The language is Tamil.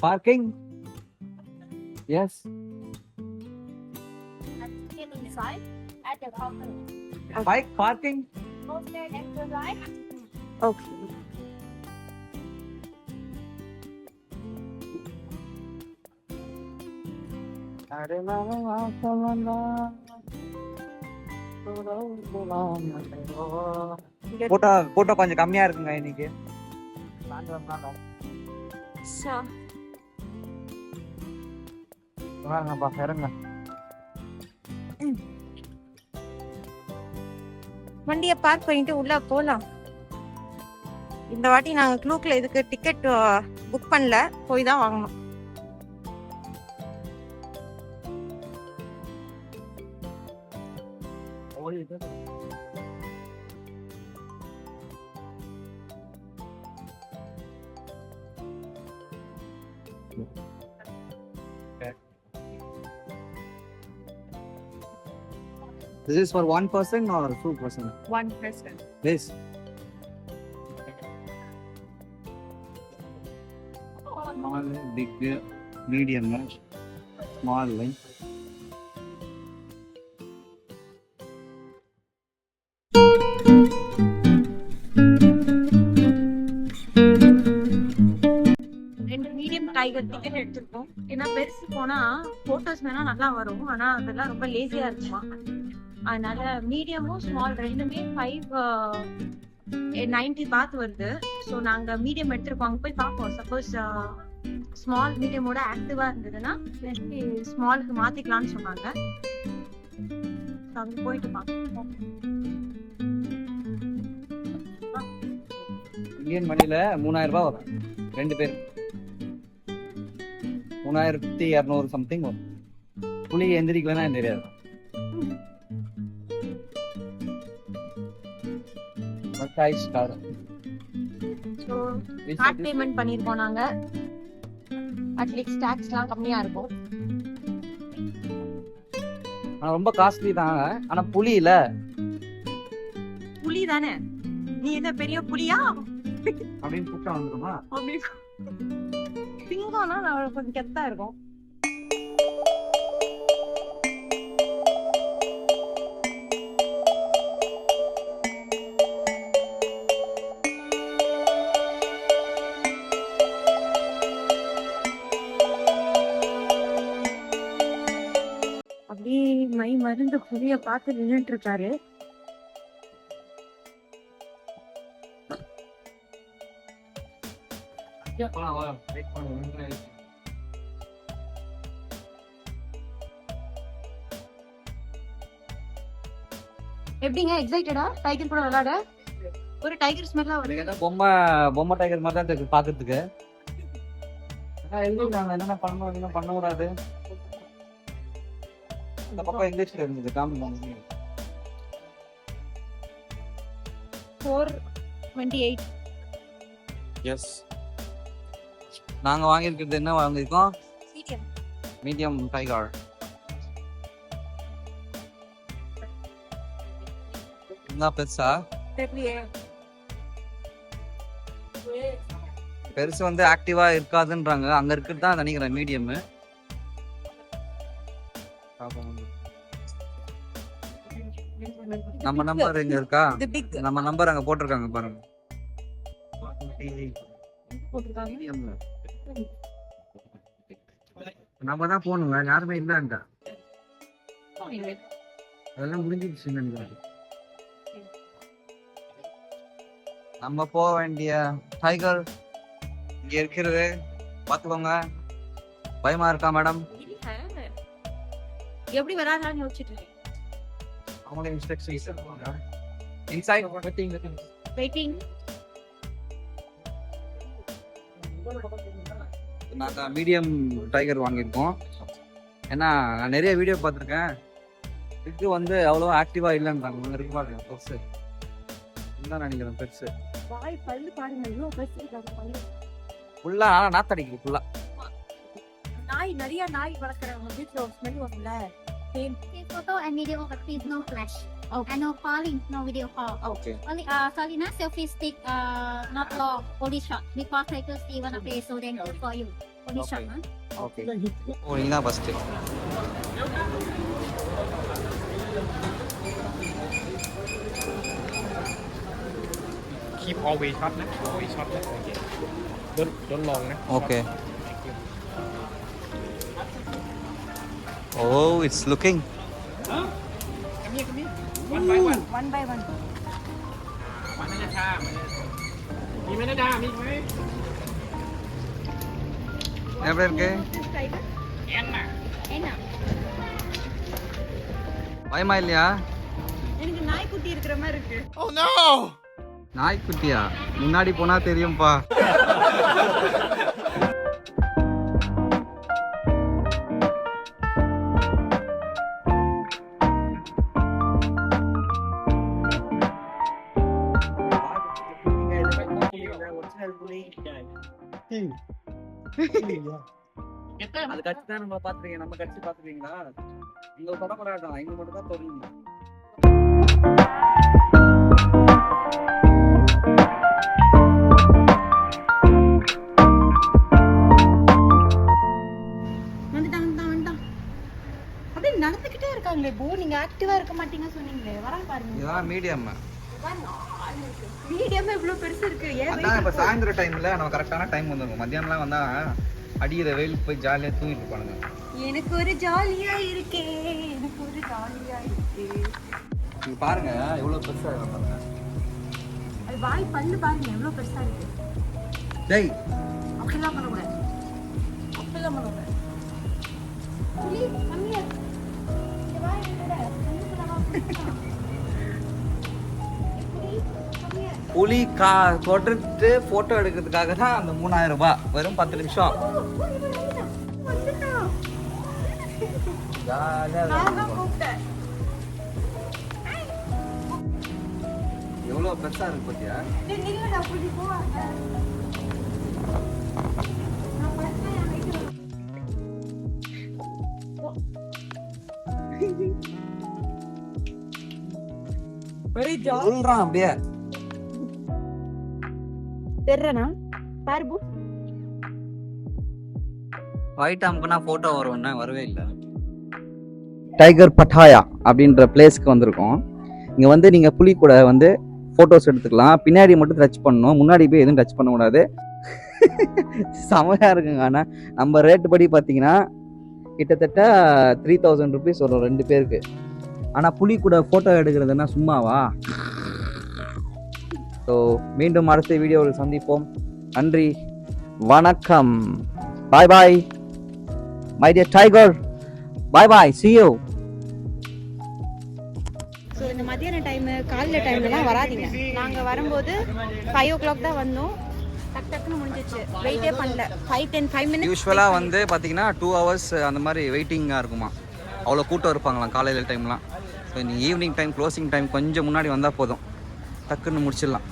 Parking yes Get inside at the counter. Bike parking Go straight and to right. Okay photo photo கொஞ்சம் கம்மியா இருக்குங்க இன்னைக்கு வாங்கப்பா இறங்க வண்டியை பார்க் பண்ணிட்டு உள்ள போலாம். இந்த வாட்டி நாங்க க்ளூக்ல இதுக்கு டிக்கெட் புக் பண்ணல. போய் தான் வாங்கணும். This is for one person or two person? One person This. Small, big, medium, small line. ரெண்டு மீடியம் டைகர் டிக்கெட் எடுத்திருக்கோம் ஏன்னா பெருசு போனா போட்டோஸ் வேணா நல்லா வரும் ஆனா அதெல்லாம் ரொம்ப லேசியா இருக்குமா அதனால மீடியமும் ஸ்மால் ரெண்டுமே ஃபைவ் நைன்டி பாத் வருது. ஸோ நாங்க மீடியம் எடுத்திருக்கோம். அங்க போய் பார்ப்போம். சப்போஸ் ஸ்மால் மீடியமோட ஆக்டிவா இருந்ததுன்னா ஸ்மாலுக்கு மாத்திக்கலாம்னு சொன்னாங்க. அங்க போயிட்டு பார்ப்போம். இந்தியன் மணில மூணாயிரம் ரூபாய் வரும். ரெண்டு பேர். மூணாயிரத்தி இரநூறு சம்திங் வரும். புலி எந்திரிக்கலாம் எனக்கு தெரியாது. மட்டாய் ஸ்டார் ஸோ பேமெண்ட் பண்ணியிருக்கோம் நாங்க. அட்லீஸ்ட் டேக்ஸ்லாம் கம்மியா இருக்கும். ஆனா ரொம்ப காஸ்ட்லி தாங்க ஆனா புலி இல்ல. புலி தானே? நீ என்ன பெரிய புலியா? அப்படின்னு கூட்டம் வந்துருமா? அப்படி சிங்கம்னா நான் கொஞ்சம் கெத்தா இருக்கும். மருந்து புலிய பார்த்து நின்னுட்டு இருக்காரு எப்படிங்க? எக்ஸைட்டடா டைகர் கூட விளையாட? ஒரு டைகர் ஸ்மெல்லா வருது. பொம்மை பொம்மை டைகர் மாதிரி தான் இருக்கு பாக்குறதுக்கு ஆனா எழுதிருக்காங்க என்னென்ன பண்ணணும் என்ன பண்ண கூடாது இந்த பக்கம் இங்கிலீஷ்ல இருந்தது காமி ஃபோர் டுவெண்ட்டி எயிட் எஸ் நாங்க வாங்கியிருக்கிறது என்ன வாங்கியிருக்கோம் மீடியம் மீடியம் டைகர் என்ன பெருசா பெருசு வந்து ஆக்டிவா இருக்காதுன்றாங்க. அங்க இருக்கிறது தான் நினைக்கிறேன். மீடியம் நம்ம நம்பர் இங்க இருக்கா? நம்ம நம்பர் அங்க போட்டிருக்காங்க பாருங்க. நம்ம தான் போகணும் வேற யாருமே இல்லைங்க அதெல்லாம் முடிஞ்சிடுச்சு நம்ம போக வேண்டிய டைகர் இங்க இருக்கிறது. பாத்துக்கோங்க பயமா இருக்கா மேடம் எப்படி விளையாடலாம்னு யோசிச்சுட்டு அவங்களே இன்ஸ்ட்ரக்ஷன்ஸ் இன்சைட் வெயிட்டிங் நாங்க மீடியம் டைகர் வாங்கியிருக்கோம். ஏன்னா நான் நிறைய வீடியோ பார்த்துருக்கேன். இது வந்து அவ்வளோ ஆக்டிவா இல்லைன்றாங்க ஒன்று இருக்கு பாருங்க பெருசு. தான் நினைக்கிறேன் பெருசு? வாய் பல்லு பாருங்க இவ்வளவு பெருசு இருக்காங்க பல்லு. ஃபுல்லா நாத்தடிக்குது ஃபுல்லா நாய் நிறைய நாய் வளர்க்குறவங்க வீட்டுல ஒரு ஸ்மெல் வரும்ல. Same. Take photo and video but please no flash. Okay. And no calling, no video call. Okay. Only uh sorry na selfie stick uh not long only shot because Tiger see wanna play so then good for you. Only shot, huh? Okay. O Neena ಬಸ್ತೆ keep always shot นะ always shot นะโอเคลดลดลงนะ shot โอเค อ้ it's looking come here come here one by one one by ஒன்มานาดามานาดามีไหมนาดามีไหม எப்படி இருக்கு Anna Anna. பயமா இல்லையா எனக்கு நாய்க்குட்டி இருக்கிற மாதிரி இருக்கு நாய்க்குட்டியா முன்னாடி போனா தெரியும்பா அது கட்சி தான் நம்ம பாத்துருக்கீங்க நம்ம கட்சி பாத்துருக்கீங்களா இங்க தொடக்கூடாது இங்க மட்டும் தான் தொடங்க வந்துட்டான் வந்துட்டான் வந்துட்டான் அப்படியே நடந்துக்கிட்டே இருக்காங்களே போ நீங்க ஆக்டிவா இருக்க மாட்டீங்க சொன்னீங்களே. வரா பாருங்க. இதுதான் மீடியம் மீடியமா இவ்வளவு பெருசு இருக்கு. அதான் இப்ப சாயந்தர டைம்ல நம்ம கரெக்டான டைம் வந்துருக்கும் மத்தியானம்லாம் வந்தா அடிக்கிற வெயிலுக்கு போய் ஜாலியா தூங்கிட்டு இருப்பானுங்க. எனக்கு ஒரு ஜாலியா இருக்கே. எனக்கு ஒரு ஜாலியா இருக்கே. நீங்க பாருங்க எவ்வளவு பெருசா இருக்கு பாருங்க. அது வாய் பல்லு பாருங்க எவ்வளவு பெருசா இருக்கு. டேய். அப்படிலாம் அப்படிலாம் புலி, புலி கா தொட்டுட்டு போட்டோ எடுக்கிறதுக்காக தான் அந்த மூணாயிரம் ரூபாய் வெறும் பத்து நிமிஷம் ஓ, ஓ, இவன் வந்துட்டான். வந்துட்டான். ஜாலியா நான் தெர்றேனா? பாரு போ. ஒயிட் அமுக்குனா போட்டோ வரும்னா வரவே இல்லை. டைகர் பட்டாயா அப்படின்ற பிளேஸ்க்கு வந்திருக்கோம். இங்க வந்து நீங்க புலி கூட வந்து போட்டோஸ் எடுத்துக்கலாம். பின்னாடி மட்டும் டச் பண்ணணும். முன்னாடி போய் எதுவும் டச் பண்ணக்கூடாது. செமையா இருக்குங்க ஆனா நம்ம ரேட்டு படி பார்த்தீங்கன்னா கிட்டத்தட்ட த்ரீ தௌசண்ட் ருபீஸ் வரும் ரெண்டு பேருக்கு. ஆனா புலி கூட போட்டோ எடுக்கிறதுனா சும்மாவா? ஸோ மீண்டும் அடுத்த வீடியோவில் சந்திப்போம். நன்றி வணக்கம். Bye bye my dear tiger bye bye see you. So இந்த மத்தியான டைம் காலைல டைம்லலாம் வராதீங்க. நாங்கள் வரும்போது ஃபைவ் ஓ கிளாக் தான் வந்தோம். டக் டக்குன்னு முடிஞ்சிச்சு. வெயிட்டே பண்ணல. ஃபைவ் டென் ஃபைவ் மினிட்ஸ் யூஸ்வலாக வந்து பார்த்தீங்கன்னா டூ ஹவர்ஸ் அந்த மாதிரி வெயிட்டிங்காக இருக்குமா? அவ்வளோ கூட்டம் இருப்பாங்களாம் காலையில் டைம்லாம் ஸோ நீ ஈவினிங் டைம் க்ளோசிங் டைம் கொஞ்சம் முன்னாடி வந்தால் போதும். டக்குன்னு முடிச்சிடலாம்.